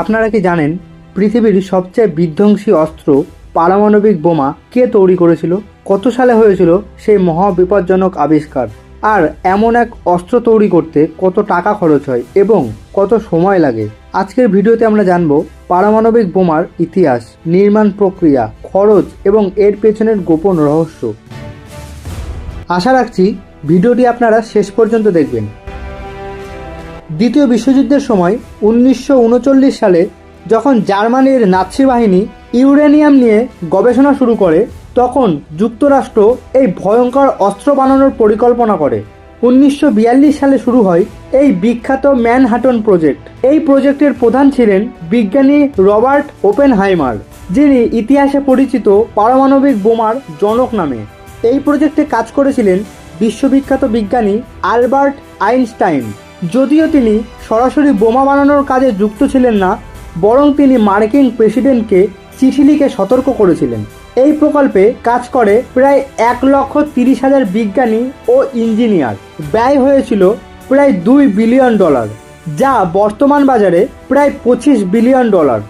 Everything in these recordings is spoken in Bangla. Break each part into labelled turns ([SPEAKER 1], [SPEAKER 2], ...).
[SPEAKER 1] আপনারা কি জানেন পৃথিবীর সবচেয়ে বিধ্বংসী অস্ত্র পারমাণবিক বোমা কে তৈরি করেছিল? কত সালে হয়েছিল সেই মহা বিপজ্জনক আবিষ্কার? আর এমন এক অস্ত্র তৈরি করতে কত টাকা খরচ হয় এবং কত সময় লাগে? আজকের ভিডিওতে আমরা জানব পারমাণবিক বোমার ইতিহাস, নির্মাণ প্রক্রিয়া, খরচ এবং এর পেছনের গোপন রহস্য। আশা রাখছি ভিডিওটি আপনারা শেষ পর্যন্ত দেখবেন। দ্বিতীয় বিশ্বযুদ্ধের সময় উনিশশো উনচল্লিশ সালে যখন জার্মানির নাৎসি বাহিনী ইউরেনিয়াম নিয়ে গবেষণা শুরু করে, তখন যুক্তরাষ্ট্র এই ভয়ঙ্কর অস্ত্র বানানোর পরিকল্পনা করে। উনিশশো বিয়াল্লিশ সালে শুরু হয় এই বিখ্যাত ম্যানহাটন প্রজেক্ট। এই প্রজেক্টের প্রধান ছিলেন বিজ্ঞানী রবার্ট ওপেনহাইমার, যিনি ইতিহাসে পরিচিত পারমাণবিক বোমার জনক নামে। এই প্রজেক্টে কাজ করেছিলেন বিশ্ববিখ্যাত বিজ্ঞানী আলবার্ট আইনস্টাইন। যদিও তিনি সরাসরি বোমা বানানোর কাজে যুক্ত ছিলেন না, বরং তিনি মার্কিন প্রেসিডেন্টকে চিঠি লিখে সতর্ক করেছিলেন। এই প্রকল্পে কাজ করে প্রায় এক লক্ষ তিরিশ হাজার বিজ্ঞানী ও ইঞ্জিনিয়ার। ব্যয় হয়েছিল প্রায় দুই বিলিয়ন ডলার, যা বর্তমান বাজারে প্রায় পঁচিশ বিলিয়ন ডলার।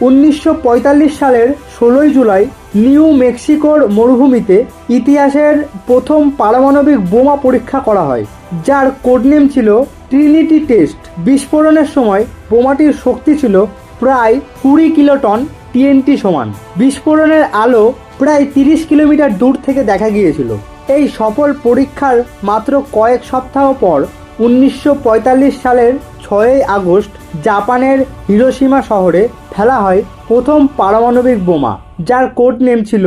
[SPEAKER 1] উনিশশো পঁয়তাল্লিশ সালের ষোলোই জুলাই নিউ মেক্সিকোর মরুভূমিতে ইতিহাসের প্রথম পারমাণবিক বোমা পরীক্ষা করা হয়, যার কোডনেম ছিল ট্রিনিটি টেস্ট। বিস্ফোরণের সময় বোমাটির শক্তি ছিল প্রায় কুড়ি কিলোটন টিএনটি সমান। বিস্ফোরণের আলো প্রায় তিরিশ কিলোমিটার দূর থেকে দেখা গিয়েছিল। এই সফল পরীক্ষার মাত্র কয়েক সপ্তাহ পর উনিশশো পঁয়তাল্লিশ সালের ছয়ই আগস্ট জাপানের হিরোসীমা শহরে ফেলা হয় প্রথম পারমাণবিক বোমা, যার কোড নেম ছিল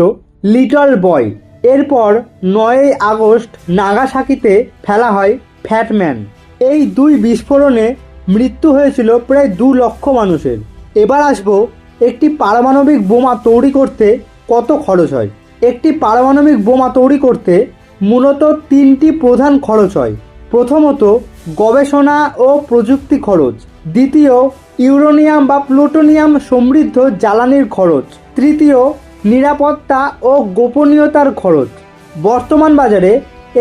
[SPEAKER 1] লিটল বয় এরপর নয়ই আগস্ট নাগাসাকিতে ফেলা হয় ফ্যাটম্যান এই দুই বিস্ফোরণে মৃত্যু হয়েছিল প্রায় দু লক্ষ মানুষের। এবার আসব একটি পারমাণবিক বোমা তৈরি করতে কত খরচ হয়। একটি পারমাণবিক বোমা তৈরি করতে মূলত তিনটি প্রধান খরচ হয়। প্রথমত গবেষণা ও প্রযুক্তি খরচ, দ্বিতীয় ইউরোনিয়াম বা প্লুটোনিয়াম সমৃদ্ধ জ্বালানির খরচ। তৃতীয়, নিরাপত্তা ও গোপনীয়তার খরচ। বর্তমান বাজারে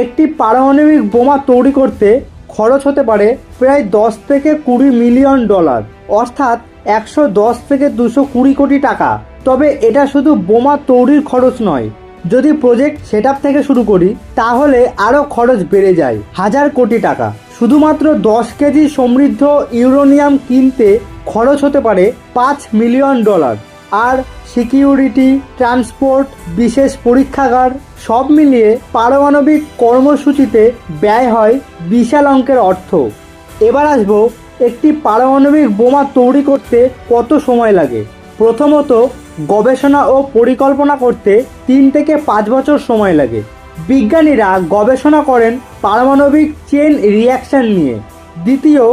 [SPEAKER 1] একটি পারমাণবিক বোমা তৈরি করতে খরচ হতে পারে প্রায় দশ থেকে কুড়ি মিলিয়ন ডলার, অর্থাৎ একশো দশ থেকে দুশো কুড়ি কোটি টাকা। তবে এটা শুধু বোমা তৈরির খরচ নয়। যদি প্রজেক্ট সেট থেকে শুরু করি, তাহলে আরও খরচ বেড়ে যায়, হাজার কোটি টাকা। শুধুমাত্র দশ কেজি সমৃদ্ধ ইউরোনিয়াম কিনতে খরচ হতে পারে পাঁচ মিলিয়ন ডলার। আর সিকিউরিটি, ট্রান্সপোর্ট, বিশেষ পরীক্ষাগার, সব মিলিয়ে পারমাণবিক কর্মসূচিতে ব্যয় হয় বিশাল অঙ্কের অর্থ। এবার আসব একটি পারমাণবিক বোমা তৈরি করতে কত সময় লাগে? প্রথমত, গবেষণা ও পরিকল্পনা করতে তিন থেকে পাঁচ বছর সময় লাগে। বিজ্ঞানীরা গবেষণা করেন পারমাণবিক চেন রিয়াকশন নিয়ে। দ্বিতীয়,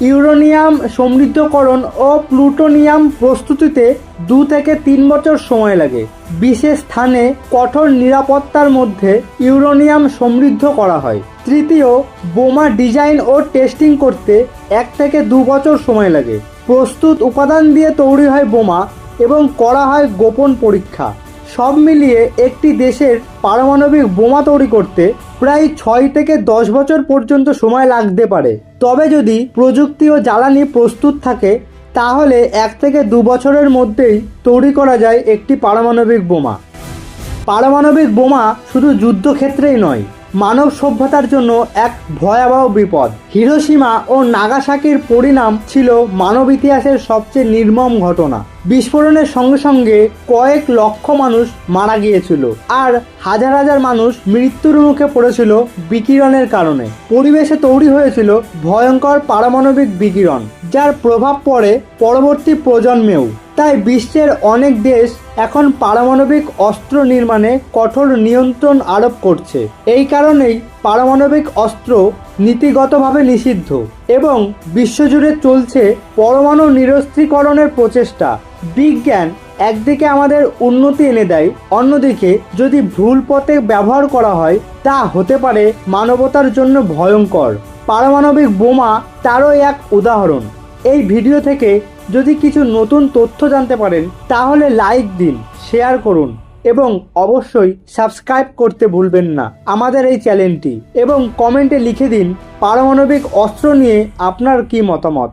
[SPEAKER 1] ইউরোনিয়াম সমৃদ্ধকরণ ও প্লুটোনিয়াম প্রস্তুতিতে দু থেকে তিন বছর সময় লাগে। বিশেষ স্থানে কঠোর নিরাপত্তার মধ্যে ইউরোনিয়াম সমৃদ্ধ করা হয়। তৃতীয়, বোমা ডিজাইন ও টেস্টিং করতে এক থেকে দু বছর সময় লাগে। প্রস্তুত উপাদান দিয়ে তৈরি হয় বোমা এবং করা হয় গোপন পরীক্ষা। সব মিলিয়ে একটি দেশের পারমাণবিক বোমা তৈরি করতে প্রায় ছয় থেকে দশ বছর পর্যন্ত সময় লাগতে পারে। তবে যদি প্রযুক্তি ও জ্বালানি প্রস্তুত থাকে, তাহলে এক থেকে দু বছরের মধ্যেই তৈরি করা যায় একটি পারমাণবিক বোমা। পারমাণবিক বোমা শুধু যুদ্ধক্ষেত্রেই নয় মানব সভ্যতার জন্য এক ভয়াবহ বিপদ। হিরোসীমা ও নাগাসাকির পরিণাম ছিল মানব ইতিহাসের সবচেয়ে নির্মম ঘটনা। বিস্ফোরণের সঙ্গে সঙ্গে কয়েক লক্ষ মানুষ মারা গিয়েছিল আর হাজার হাজার মানুষ মৃত্যুর মুখে পড়েছিল বিকিরণের কারণে। পরিবেশে তৈরি হয়েছিল ভয়ঙ্কর পারমাণবিক বিকিরণ। যার প্রভাব পড়ে পরবর্তী প্রজন্মেও। তাই বিশ্বের অনেক দেশ এখন পারমাণবিক অস্ত্র নির্মাণে কঠোর নিয়ন্ত্রণ আরোপ করছে। এই কারণেই পারমাণবিক অস্ত্র নীতিগতভাবে নিষিদ্ধ এবং বিশ্বজুড়ে চলছে পরমাণু নিরস্ত্রীকরণের প্রচেষ্টা। বিজ্ঞান একদিকে আমাদের উন্নতি এনে দেয়, অন্যদিকে যদি ভুল পথে ব্যবহার করা হয়, তা হতে পারে মানবতার জন্য ভয়ঙ্কর। পারমাণবিক বোমা তারও এক উদাহরণ। এই ভিডিও থেকে যদি কিছু নতুন তথ্য জানতে পারেন, তাহলে লাইক দিন, শেয়ার করুন এবং অবশ্যই সাবস্ক্রাইব করতে ভুলবেন না আমাদের এই চ্যানেলটি। এবং কমেন্টে লিখে দিন পারমাণবিক অস্ত্র নিয়ে আপনার কি মতামত।